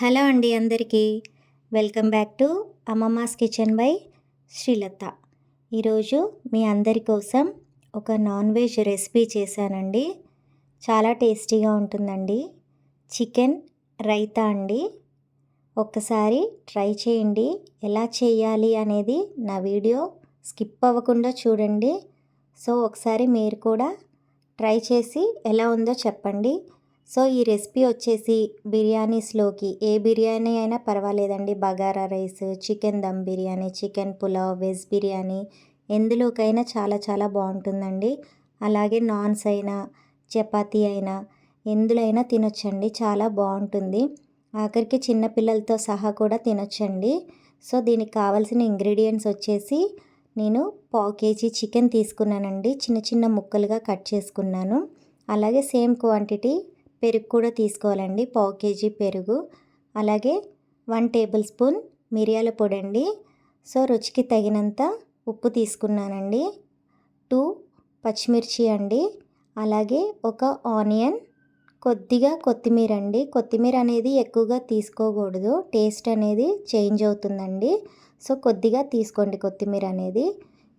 Hello అండి అందరికీ. Welcome back to Ammamma's kitchen by Srilatha. ఈరోజు మీ అందరి కోసం ఒక నాన్ వెజ్ రెసిపీ చేశానండి. చాలా టేస్టీగా ఉంటుందండి. చికెన్ రైతా అండి. ఒక్కసారి ట్రై చేయండి. ఎలా చేయాలి అనేది నా వీడియో స్కిప్ అవ్వకుండా చూడండి. సో ఒకసారి మీరు కూడా ట్రై చేసి ఎలా ఉందో చెప్పండి. సో ఈ రెసిపీ వచ్చేసి బిర్యానీస్లోకి. ఏ బిర్యానీ అయినా పర్వాలేదండి. Bagara rice chicken dum biryani chicken pulao veg biryani ఎందులోకైనా చాలా చాలా బాగుంటుందండి. అలాగే నాన్స్ అయినా చపాతీ అయినా ఎందులైనా తినొచ్చండి. చాలా బాగుంటుంది. ఆఖరికి చిన్నపిల్లలతో సహా కూడా తినొచ్చండి. సో దీనికి కావాల్సిన ఇంగ్రీడియంట్స్ వచ్చేసి నేను పావు కేజీ చికెన్ తీసుకున్నానండి. చిన్న చిన్న ముక్కలుగా కట్ చేసుకున్నాను. అలాగే సేమ్ క్వాంటిటీ పెరుగు కూడా తీసుకోవాలండి. పావు కేజీ పెరుగు. అలాగే వన్ టేబుల్ స్పూన్ మిరియాల పొడి అండి. సో రుచికి తగినంత ఉప్పు తీసుకున్నానండి. టూ పచ్చిమిర్చి అండి. అలాగే ఒక ఆనియన్. కొద్దిగా కొత్తిమీర అండి. కొత్తిమీర అనేది ఎక్కువగా తీసుకోకూడదు. టేస్ట్ అనేది చేంజ్ అవుతుందండి. సో కొద్దిగా తీసుకోండి కొత్తిమీర అనేది.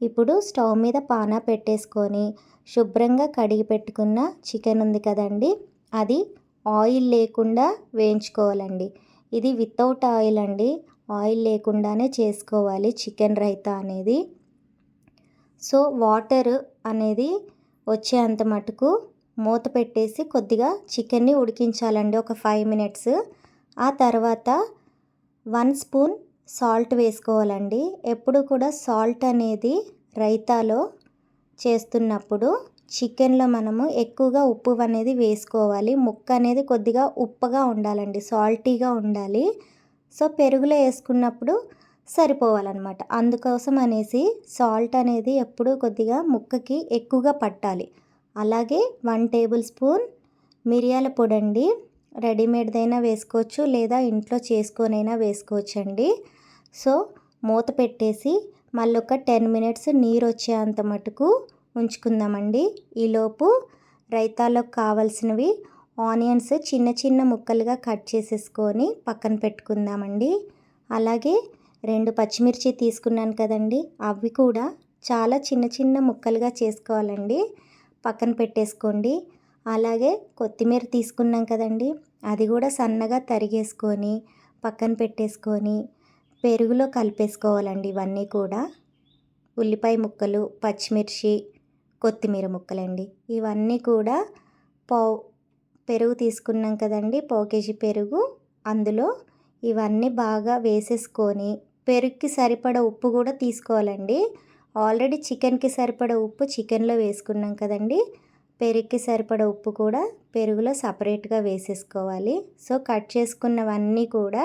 ఇప్పుడు స్టవ్ మీద పానా పెట్టేసుకొని శుభ్రంగా కడిగి పెట్టుకున్న చికెన్ ఉంది కదండి. అది ఆయిల్ లేకుండా వేయించుకోవాలండి. ఇది వితౌట్ ఆయిల్ అండి. ఆయిల్ లేకుండానే చేసుకోవాలి చికెన్ రైతా అనేది. సో వాటర్ అనేది వచ్చేంత మటుకు మూత పెట్టేసి కొద్దిగా చికెన్ని ఉడికించాలండి ఒక ఫైవ్ మినిట్స్. ఆ తర్వాత వన్ స్పూన్ సాల్ట్ వేసుకోవాలండి. ఎప్పుడు కూడా సాల్ట్ అనేది రైతాలో చేస్తున్నప్పుడు చికెన్లో మనము ఎక్కువగా ఉప్పు అనేది వేసుకోవాలి. ముక్క అనేది కొద్దిగా ఉప్పగా ఉండాలండి సాల్టీగా ఉండాలి. సో పెరుగులో వేసుకున్నప్పుడు సరిపోవాలన్నమాట. అందుకోసం అనేసి సాల్ట్ అనేది ఎప్పుడు కొద్దిగా ముక్కకి ఎక్కువగా పట్టాలి. అలాగే వన్ టేబుల్ స్పూన్ మిరియాల పొడి అండి రెడీమేడ్దైనా వేసుకోవచ్చు లేదా ఇంట్లో చేసుకొనైనా వేసుకోవచ్చండి. సో మూత పెట్టేసి మళ్ళీ ఒక టెన్ మినిట్స్ నీరు వచ్చేంత మటుకు ఉంచుకుందామండి. ఈలోపు రైతాలకు కావాల్సినవి ఆనియన్స్ చిన్న చిన్న ముక్కలుగా కట్ చేసేసుకొని పక్కన పెట్టుకుందామండి. అలాగే రెండు పచ్చిమిర్చి తీసుకున్నాను కదండి. అవి కూడా చాలా చిన్న చిన్న ముక్కలుగా చేసుకోవాలండి. పక్కన పెట్టేసుకోండి. అలాగే కొత్తిమీర తీసుకున్నాం కదండి. అది కూడా సన్నగా తరిగేసుకొని పక్కన పెట్టేసుకొని పెరుగులో కలిపేసుకోవాలండి ఇవన్నీ కూడా. ఉల్లిపాయ ముక్కలు పచ్చిమిర్చి కొత్తిమీర ముక్కలండి. ఇవన్నీ కూడా పావు పెరుగు తీసుకున్నాం కదండి పావు కేజీ పెరుగు. అందులో ఇవన్నీ బాగా వేసేసుకొని పెరుగుకి సరిపడ ఉప్పు కూడా తీసుకోవాలండి. ఆల్రెడీ చికెన్కి సరిపడ ఉప్పు చికెన్లో వేసుకున్నాం కదండి. పెరుగుకి సరిపడ ఉప్పు కూడా పెరుగులో సపరేట్గా వేసేసుకోవాలి. సో కట్ చేసుకున్నవన్నీ కూడా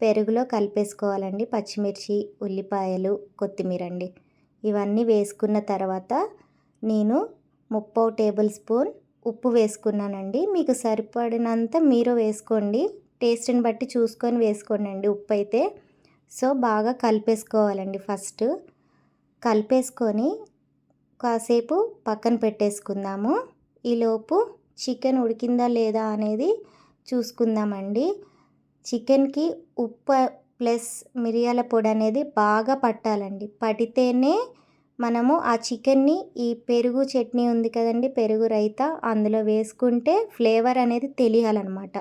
పెరుగులో కలిపేసుకోవాలండి. పచ్చిమిర్చి ఉల్లిపాయలు కొత్తిమీర అండి ఇవన్నీ వేసుకున్న తర్వాత నేను ముప్పో టేబుల్ స్పూన్ ఉప్పు వేసుకున్నానండి. మీకు సరిపడినంత మీరు వేసుకోండి. టేస్ట్ని బట్టి చూసుకొని వేసుకోండి ఉప్పు అయితే సో బాగా కలిపేసుకోవాలండి ఫస్ట్. కలిపేసుకొని కాసేపు పక్కన పెట్టేసుకుందాము. ఈలోపు చికెన్ ఉడికిందా లేదా అనేది చూసుకుందామండి. చికెన్కి ఉప్పు ప్లస్ మిరియాల పొడి అనేది బాగా పట్టాలండి. పడితేనే మనము ఆ చికెన్ని ఈ పెరుగు చట్నీ ఉంది కదండి పెరుగు రైతా అందులో వేసుకుంటే ఫ్లేవర్ అనేది తెలియాలన్నమాట.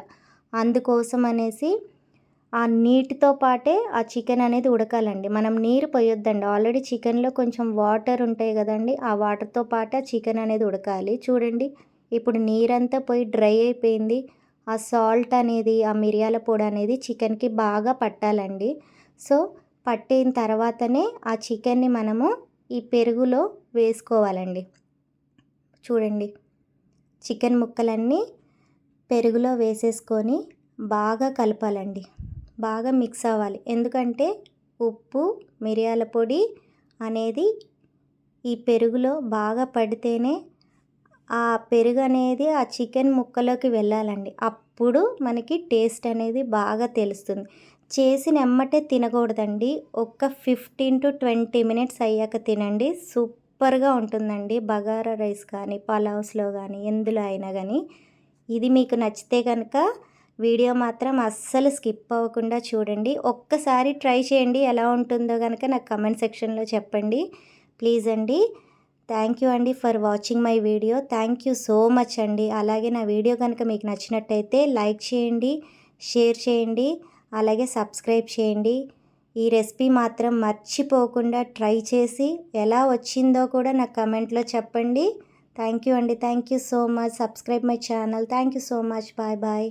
అందుకోసం అనేసి ఆ నీటితో పాటే ఆ చికెన్ అనేది ఉడకాలండి. మనం నీరు పోయొద్దండి. ఆల్రెడీ చికెన్లో కొంచెం వాటర్ ఉంటాయి కదండి ఆ వాటర్తో పాటు ఆ చికెన్ అనేది ఉడకాలి. చూడండి ఇప్పుడు నీరంతా పోయి డ్రై అయిపోయింది. ఆ సాల్ట్ అనేది ఆ మిరియాల పొడి అనేది చికెన్కి బాగా పట్టాలండి. సో పట్టిన తర్వాతనే ఆ చికెన్ని మనము ఈ పెరుగులో వేసుకోవాలండి. చూడండి. చికెన్ ముక్కలన్నీ పెరుగులో వేసేసుకొని బాగా కలపాలండి. బాగా మిక్స్ అవ్వాలి. ఎందుకంటే ఉప్పు మిరియాల పొడి అనేది ఈ పెరుగులో బాగా పడితేనే ఆ పెరుగు అనేది ఆ చికెన్ ముక్కలోకి వెళ్ళాలండి. అప్పుడు మనకి టేస్ట్ అనేది బాగా తెలుస్తుంది. చేసిన ఎమ్మటే తినకూడదండి. ఒక ఫిఫ్టీన్ టు ట్వంటీ మినిట్స్ అయ్యాక తినండి. సూపర్గా ఉంటుందండి. బగారా రైస్ కానీ పలావ్స్లో కానీ ఎందులో అయినా కానీ. ఇది మీకు నచ్చితే కనుక వీడియో మాత్రం అస్సలు స్కిప్ అవ్వకుండా చూడండి. ఒక్కసారి ట్రై చేయండి. ఎలా ఉంటుందో కనుక నాకు కమెంట్ సెక్షన్లో చెప్పండి. ప్లీజ్ అండి. థ్యాంక్ యూ అండి for watching my video. Thank you so much అండి. అలాగే నా వీడియో కనుక మీకు నచ్చినట్టయితే లైక్ చేయండి షేర్ చేయండి. అలాగే సబ్స్క్రైబ్ చేయండి. ఈ రెసిపీ మాత్రం మర్చిపోకుండా ట్రై చేసి ఎలా వచ్చిందో కూడా నాకు కమెంట్లో చెప్పండి. థ్యాంక్ యూ అండి. Thank you so much. Subscribe my channel. Thank you so much. Bye bye.